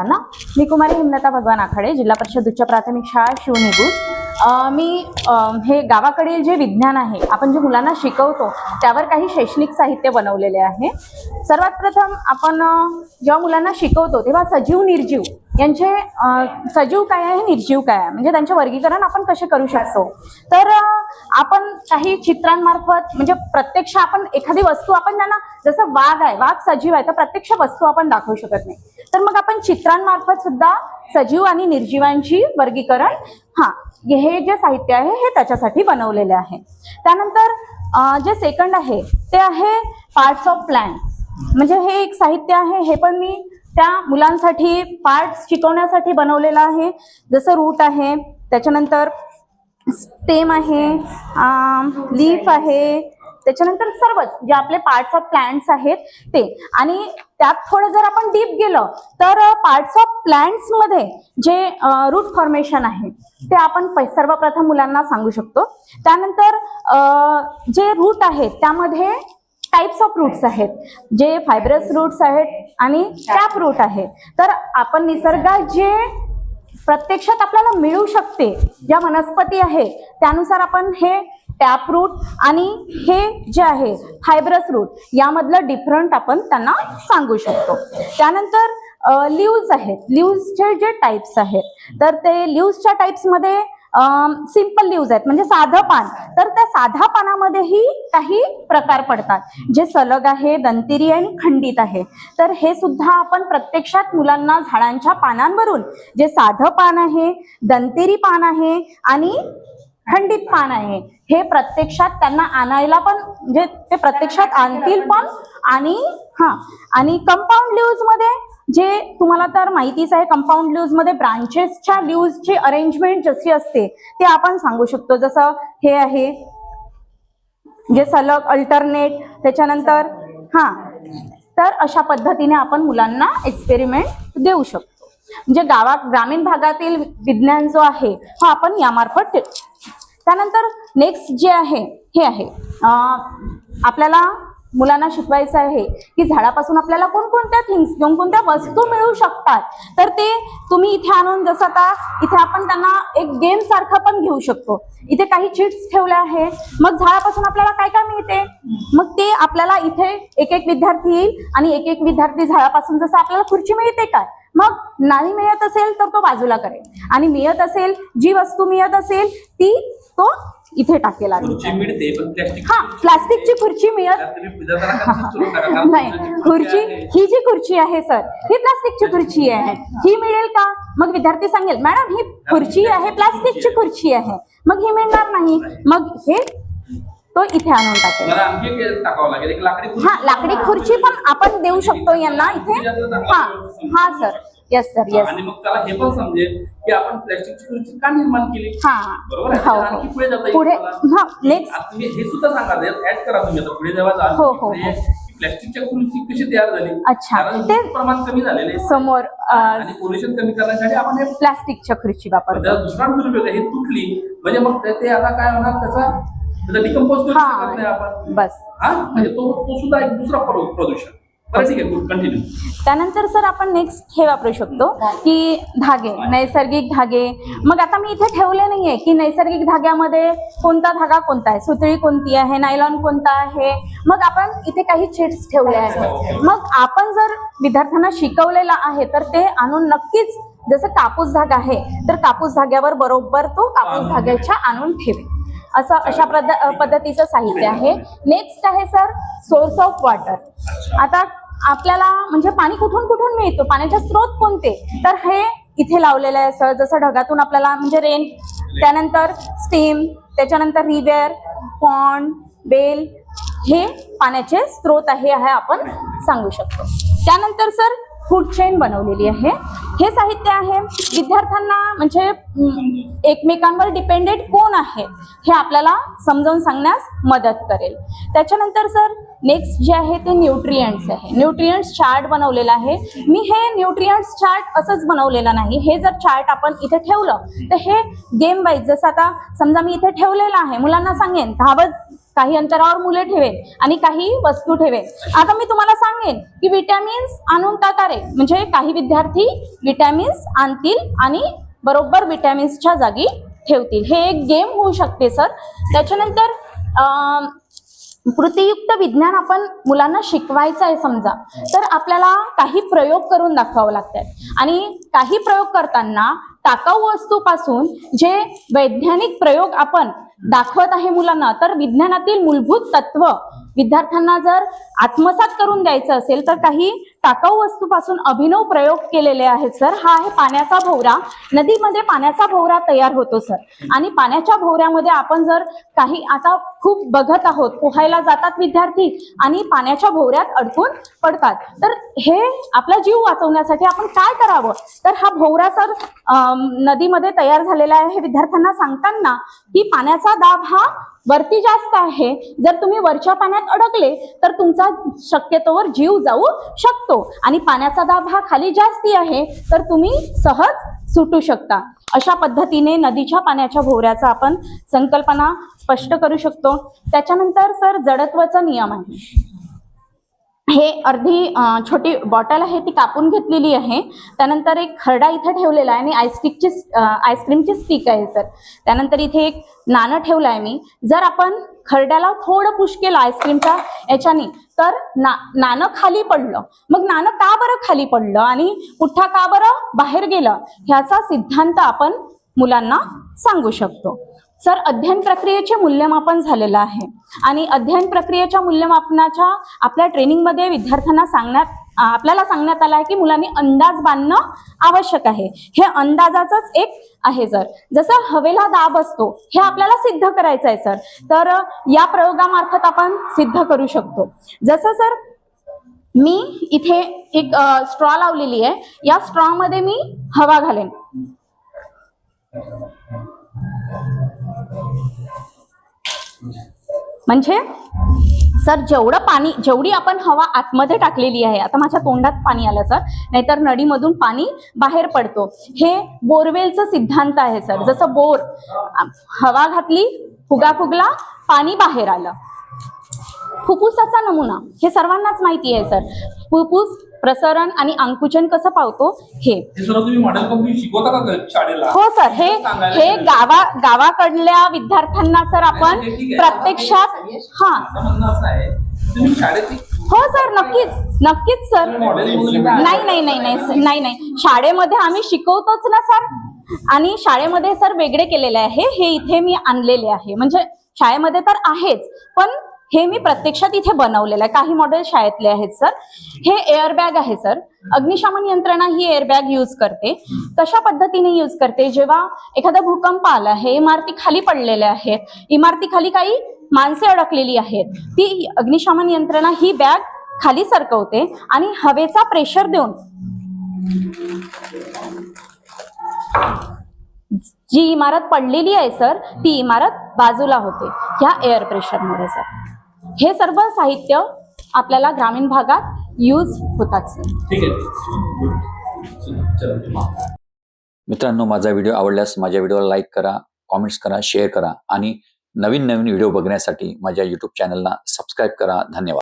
सर्वांना. मी कुमारी हिमलता भगवान आखाडे जिल्हा परिषद उच्च प्राथमिक शाळा शिवनिगूज मी हे गावाकडील जे विज्ञान आहे आपण जे मुलांना शिकवतो त्यावर काही शैक्षणिक साहित्य बनवलेले आहे. सर्वात प्रथम आपण जेव्हा मुलांना शिकवतो तेव्हा सजीव निर्जीव यांचे सजीव काय आहे निर्जीव काय आहे? म्हणजे त्यांचे वर्गीकरण आपण कसे करू शकतो? तर आपण काही चित्रांमार्फत म्हणजे प्रत्यक्ष आपण एखादी वस्तू आपण त्यांना जसं वाघ आहे वाघ सजीव आहे तर प्रत्यक्ष वस्तू आपण दाखवू शकत नाही. तर मग आपण चित्रांमार्फत सुद्धा सजीव आणि निर्जीवांची वर्गीकरण हा हे जे साहित्य आहे हे त्याच्यासाठी बनवलेले आहे. त्यानंतर जे सेकंड आहे ते आहे पार्ट्स ऑफ प्लॅन म्हणजे हे एक साहित्य आहे हे पण मी त्या मुलांसाठी पार्ट्स शिकवण्यासाठी बनवलेलं आहे. जसं रूट आहे त्याच्यानंतर स्टेम आहे लीफ आहे त्याच्यानंतर सर्वच जे आपले पार्ट्स ऑफ प्लांट्स आहेत ते. आणि त्यात थोडं जर आपण डीप गेलं तर पार्ट्स ऑफ प्लांट्समध्ये जे रूट फॉर्मेशन आहे ते आपण सर्वप्रथम मुलांना सांगू शकतो. त्यानंतर जे रूट आहेत त्यामध्ये टाईप्स ऑफ रूट्स आहेत. जे फायब्रस रूट्स आहेत आणि टॅप रूट आहे. तर आपण निसर्गात जे प्रत्यक्षात आपल्याला मिळू शकते ज्या वनस्पती आहे त्यानुसार आपण हे टॅप रूट आणि हे जे आहे फायब्रस रूट यामधलं डिफरंट आपण त्यांना सांगू शकतो. त्यानंतर लिव्ज आहेत. लिव्जचे जे टाईप्स आहेत. तर ते लिव्जच्या टाईप्समध्ये सिंपल लिव्ज आहेत. म्हणजे साधं पान. तर त्या साध्या पानामध्येही काही प्रकार पडतात. जे सलग आहे दंतिरी आणि खंडित आहे. तर हे सुद्धा आपण प्रत्यक्षात मुलांना झाडांच्या पानांवरून जे साधं पान आहे दंतेरी पान आहे आणि खंडित पान आहे हे प्रत्यक्षात त्यांना आणायला पण म्हणजे ते प्रत्यक्षात आणतील पण आणि हा आणि कंपाऊंड लिव्जमध्ये जे तुम्हाला तर माहितीच आहे कंपाऊंड लिव्जमध्ये ब्रांचेसच्या ल्यूजची अरेंजमेंट जशी असते ते आपण सांगू शकतो. जसं हे आहे जे सलग अल्टरनेट त्याच्यानंतर हा. तर अशा पद्धतीने आपण मुलांना एक्सपेरिमेंट देऊ शकतो. म्हणजे गावा ग्रामीण भागातील विज्ञान जो आहे हा आपण यामार्फत ठे- त्यानंतर नेक्स्ट जे आहे हे आहे. आपल्याला मुलांना शिकवायचं आहे की झाडापासून आपल्याला कोणकोणत्या थिंग्स कोणकोणत्या वस्तू मिळू शकतात? तर ते तुम्ही इथे आणून जसं आता इथे आपण त्यांना एक गेम सारखा पण घेऊ शकतो. इथे काही चिट्स ठेवल्या आहे मग झाडापासून आपल्याला काय काय मिळते? मग ते आपल्याला इथे एक एक विद्यार्थी येईल आणि एक एक विद्यार्थी झाडापासून जसं आपल्याला खुर्ची मिळते काय? मग नाही मिळत असेल तर तो बाजूला करेल. आणि मिळत असेल जी वस्तू मिळत असेल ती तो इथे टाकेल प्लॅस्टिक हा प्लास्टिकची खुर्ची मिळत नाही खुर्ची. ही जी खुर्ची आहे सर ही प्लास्टिकची खुर्ची आहे. ही मिळेल का? मग विद्यार्थी सांगेल मॅडम ही खुर्ची आहे प्लास्टिकची खुर्ची आहे. मग ही मिळणार नाही. मग हे तो इथे आणून टाकेल. हा लाकडी खुर्ची पण आपण देऊ शकतो यांना इथे. हा हा सर. येस सर येस आणि मग त्याला हे पण समजेल की आपण प्लॅस्टिकची खुर्ची का निर्माण केली? हा. बरोबर आहे? हो, त्याला आणखी पुढे जाता येईल पुढे तुम्हाला. हा नेक्स्ट आता तुम्ही हे सुद्धा सांगा ऍड करा तुम्ही आता. पुढे जेव्हा जाल हो, हो, की प्लॅस्टिकच्या खुर्ची कशी तयार झाली? अच्छा. कारण ते- प्रमाण कमी झालेले. समोर आणि पोल्युशन कमी करण्यासाठी आपण हे प्लास्टिकच्या खुर्ची वापरतो. त्याचा दुसरा दुरुपयोग आहे, हे तुटली. म्हणजे मग ते ते आता काय होणार? त्याचा त्याचा डिकम्पोज करू हा. शकत नाही आपण. बस. हा? म्हणजे तो तो सुद्धा एक दुसरा प्रदू- प्रदूषण. त्यानंतर सर आपण नेक्स्ट हे वापरू शकतो की धागे नैसर्गिक धागे. मग आता मी इथे ठेवले नाहीये की नैसर्गिक धाग्यामध्ये कोणता धागा कोणता आहे? सुतळी कोणती आहे? नायलॉन कोणता आहे? मग आपण इथे काही चिट्स ठेवले आहेत. मग आपण जर विद्यार्थ्यांना शिकवलेलं आहे तर ते आणून नक्कीच जसं कापूस धागा आहे तर कापूस धाग्यावर बरोबर तो कापूस धाग्याच्या आणून ठेवे असं अशा पद्ध पद्धतीचं साहित्य आहे. नेक्स्ट आहे सर सोर्स ऑफ वॉटर आता आपल्याला म्हणजे पाणी कुठून कुठून मिळतो? पाण्याचे स्रोत कोणते? तर हे इथे लावलेलं आहे सर. जसं ढगातून आपल्याला म्हणजे रेन त्यानंतर स्टीम त्याच्यानंतर रिवेअर पॉन्ड बेल हे पाण्याचे स्रोत आहे हे आपण सांगू शकतो. त्यानंतर सर फूड चेन बनवलेली आहे. हे साहित्य आहे. विद्यार्थ्यांना म्हणजे एकमेकांवर डिपेंडेड कोण आहे हे आपल्याला समजावून सांगण्यास मदत करेल. त्याच्यानंतर सर नेक्स्ट जे आहे ते न्यूट्रियंट्स आहे. न्यूट्रियंट्स चार्ट बनवलेला आहे. मी हे न्यूट्रियंट्स चार्ट असंच बनवलेलं नाही. हे जर चार्ट आपण इथे ठेवलं तर हे गेम वाईज जसं आता समजा मी इथे ठेवलेलं आहे मुलांना सांगेन धावत काही अंतरावर मुले ठेवेन आणि काही वस्तू ठेवेन. आता मी तुम्हाला सांगेन की विटॅमिन्स आणून टाका रे? म्हणजे काही विद्यार्थी विटॅमिन्स आणतील आणि बरोबर विटॅमिन्सच्या जागी ठेवतील. हे एक गेम होऊ शकते सर त्याच्यानंतर कृतीयुक्त विज्ञान आपण मुलांना शिकवायचं आहे समजा तर आपल्याला काही प्रयोग करून दाखवावं लागतात. आणि काही प्रयोग करताना टाकाऊ वस्तूपासून जे वैज्ञानिक प्रयोग आपण दाखवत आहे मुलांना तर विज्ञानातील मूलभूत तत्व विद्यार्थ्यांना जर आत्मसात करून द्यायचं असेल तर काही टाकाऊ वस्तूपासून अभिनव प्रयोग केलेले आहेत सर. हा आहे पाण्याचा भोवरा. नदीमध्ये पाण्याचा भोवरा तयार होतो सर. आणि पाण्याच्या भोवऱ्यामध्ये आपण जर काही आता खूप बघत आहोत पोहायला जातात विद्यार्थी आणि पाण्याच्या भोवऱ्यात अडकून पडतात तर हे आपला जीव वाचवण्यासाठी आपण काय करावं? तर हा भोवरा सर नदीमध्ये तयार झालेला आहे. हे विद्यार्थ्यांना सांगताना की पाण्याचा दाब हा वरती जास्त आहे. जर तुम्ही वरच्या पाण्यात अडकले तर तुमचा शक्यतोवर जीव जाऊ शकतो. आणि पाण्याचा दाब हा खाली जास्ती आहे तर तुम्ही सहज सुटू शकता. अशा पद्धतीने नदीच्या पाण्याच्या भोवऱ्याचा आपण संकल्पना स्पष्ट करू शकतो. त्याच्यानंतर सर जडत्वाचा नियम आहे. हे अर्धी छोटी बॉटल आहे ती कापून घेतलेली आहे. त्यानंतर एक खरडा इथं ठेवलेला आहे आणि आईस्टिकची आईस्क्रीमची स्टिक आहे सर त्यानंतर इथे एक नाणं ठेवलं आहे मी. जर आपण खरड्याला थोडं पुश केलं आईस्क्रीमच्या याच्याने तर ना नाणं खाली पडलं. मग नाणं का बरं खाली पडलं आणि पुठ्ठा का बरं बाहेर गेलं? ह्याचा सिद्धांत आपण मुलांना सांगू शकतो. सर अध्ययन प्रक्रियेचे मूल्यमापन झालेलं आहे. आणि अध्ययन प्रक्रियेच्या मूल्यमापनाच्या आपल्या ट्रेनिंगमध्ये विद्यार्थ्यांना सांगण्यात आपल्याला सांगण्यात आलं आहे की मुलांनी अंदाज बांधणं आवश्यक आहे. हे अंदाजाचंच एक आहे सर. जसं हवेला दाब असतो हे आपल्याला सिद्ध करायचं आहे सर. तर या प्रयोगामार्फत आपण सिद्ध करू शकतो. जसं सर मी इथे एक स्ट्रॉ लावलेली आहे. या स्ट्रॉ मध्ये मी हवा घालेन. म्हणजे? सर जेवढं पाणी जेवढी आपण हवा आतमध्ये टाकलेली आहे आता माझ्या तोंडात पाणी आलं सर नाहीतर नडीमधून पाणी बाहेर पडतो. हे बोरवेलचं सिद्धांत आहे सर. जसं बोर हवा घातली फुगा फुगला पाणी बाहेर आलं. फुफ्फुसाचा नमुना हे सर्वांनाच माहिती आहे सर. फुफ्फुस प्रसरण आणि अंकुचन कसं पावतो हे. हे सर्व तुम्ही मॉडेल कंपनी शिकवता का घरी शाळेला? हो सर. हे हे. गावा गावाकडल्या विद्यार्थ्यांना सर आपण. प्रत्यक्षात हा हो. सर नक्कीच. नक्कीच सर. नाही नाही नाही नाही नाही नाही. शाळेमध्ये आम्ही शिकवतोच ना सर. आणि शाळेमध्ये सर वेगळे केलेले आहे. हे इथे मी आणलेले आहे. म्हणजे शाळेमध्ये तर आहेच पण हे मी प्रत्यक्षात इथे बनवलेलं आहे. काही मॉडेल शाळेतले आहेत सर हे एअरबॅग आहे सर अग्निशमन यंत्रणा ही एअरबॅग यूज करते. कशा पद्धतीने यूज करते. जेव्हा एखादा भूकंप आला आहे इमारती खाली पडलेल्या आहेत. इमारती खाली काही माणसे अडकलेली आहेत. ती अग्निशमन यंत्रणा ही बॅग खाली सरकवते आणि हवेचा प्रेशर देऊन जी इमारत पडलेली आहे सर ती इमारत बाजूला होते. ह्या एअर प्रेशरमुळे सर हे सर्व साहित्य आपल्याला ग्रामीण भागात यूज होतात सर मित्रांनो माझा व्हिडिओ आवडल्यास माझ्या व्हिडिओला लाईक करा कॉमेंट्स करा शेअर करा आणि नवीन नवीन व्हिडिओ बघण्यासाठी माझ्या यूट्यूब चॅनलला सबस्क्राईब करा. धन्यवाद.